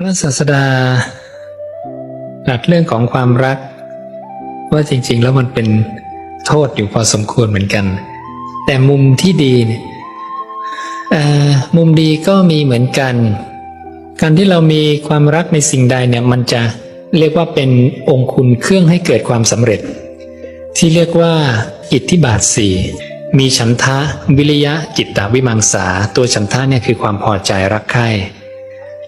พระศาสดาตรัสเรื่องของความรัก ว่าจริง ๆ แล้วมันเป็นโทษอยู่พอสมควรเหมือนกัน แต่มุมที่ดีเนี่ยมุมดีก็มีเหมือนกัน การที่เรามีความรักในสิ่งใดเนี่ยมันจะเรียกว่าเป็นองค์คุณเครื่องให้เกิดความสำเร็จ ที่เรียกว่าอิทธิบาทสี่มีฉันทะ วิริยะจิตตวิมังสา ตัวฉันทะเนี่ยคือความพอใจรักใคร่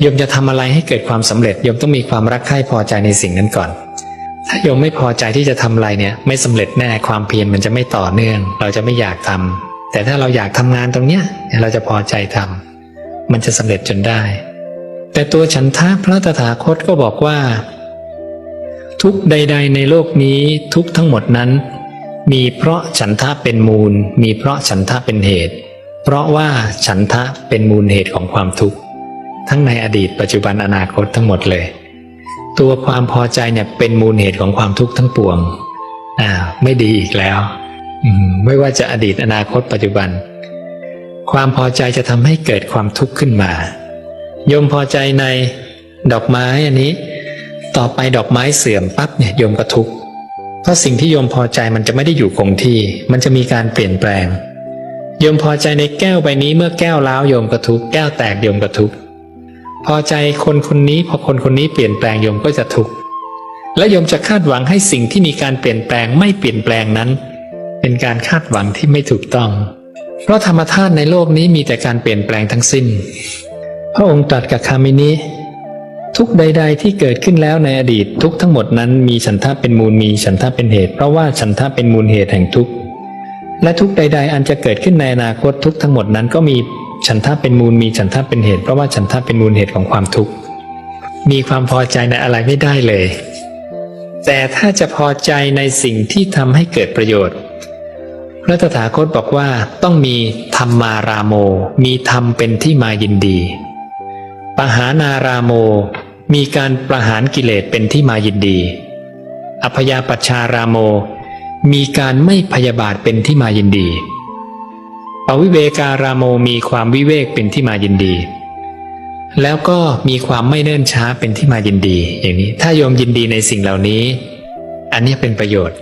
โยมจะทำอะไรให้เกิดความสำเร็จโยมต้องมีความรักใคร่พอใจในสิ่งนั้นก่อน ถ้าโยมไม่พอใจที่จะทำอะไรเนี่ย ไม่สำเร็จแน่ความเพียรมันจะไม่ต่อเนื่อง เราจะไม่อยากทำแต่ถ้าเราอยากทำงานตรงเนี้ยเราจะพอใจทำมันจะสำเร็จจนได้ แต่ตัวฉันทะพระตถาคตก็บอกว่า ทุกใด ๆ ในโลกนี้ทุกทั้งหมดนั้น มีเพราะฉันทะเป็นมูล มีเพราะฉันทะเป็นเหตุ เพราะว่าฉันทะเป็นมูลเหตุของความทุกข์ ทั้งในอดีตปัจจุบันอนาคตทั้งหมดเลย ตัวความพอใจเนี่ยเป็นมูลเหตุของความทุกข์ทั้งปวงอ่าไม่ดีอีกแล้วไม่ว่าจะอดีตอนาคตปัจจุบัน ความพอใจจะทำให้เกิดความทุกข์ขึ้นมาโยมพอใจในดอกไม้อันนี้ ต่อไปดอกไม้เสื่อมปั๊บเนี่ยโยมก็ทุกข์เพราะสิ่งที่โยมพอใจมันจะไม่ได้อยู่คงที่ มันจะมีการเปลี่ยนแปลงโยมพอใจในแก้วใบนี้เมื่อแก้วล้าวโยมก็ทุกข์แก้วแตกโยมก็ทุกข์ พอใจคนคนนี้พอคนคนนี้เปลี่ยนแปลงโยมก็จะทุกข์และโยมจะคาดหวังให้สิ่งที่มีการเปลี่ยนแปลงไม่เปลี่ยนแปลงนั้น เป็นการคาดหวังที่ไม่ถูกต้อง เพราะธรรมธาตุในโลกนี้มีแต่การเปลี่ยนแปลงทั้งสิ้น พระองค์ตรัสกับคามินีทุกใด ๆ ที่เกิดขึ้นแล้วในอดีตทุกทั้งหมดนั้นมีฉันทะเป็นมูลมีฉันทะเป็นเหตุ เพราะว่าฉันทะเป็นมูลเหตุแห่งทุกข์และทุกใด ๆ อันจะเกิดขึ้นในอนาคตทุกทั้งหมดนั้นก็มี ฉันทะเป็นมูลมีฉันทะเป็นเหตุ เพราะว่าฉันทะเป็นมูลเหตุของความทุกข์ มีความพอใจในอะไรไม่ได้เลย แต่ถ้าจะพอใจในสิ่งที่ทำให้เกิดประโยชน์ พระตถาคตบอกว่าต้องมีธรรมารามโม มีธรรมเป็นที่มายินดี ปหานารามโม มีการประหารกิเลสเป็นที่มายินดีอพยาปัชชารามโม มีการไม่พยาบาทเป็นที่มายินดี ปวิเวการามโมมีความวิเวกเป็นที่มายินดี แล้วก็มีความไม่เนิ่นช้าเป็นที่มายินดี อย่างนี้ ถ้าโยมยินดีในสิ่งเหล่านี้ อันนี้เป็นประโยชน์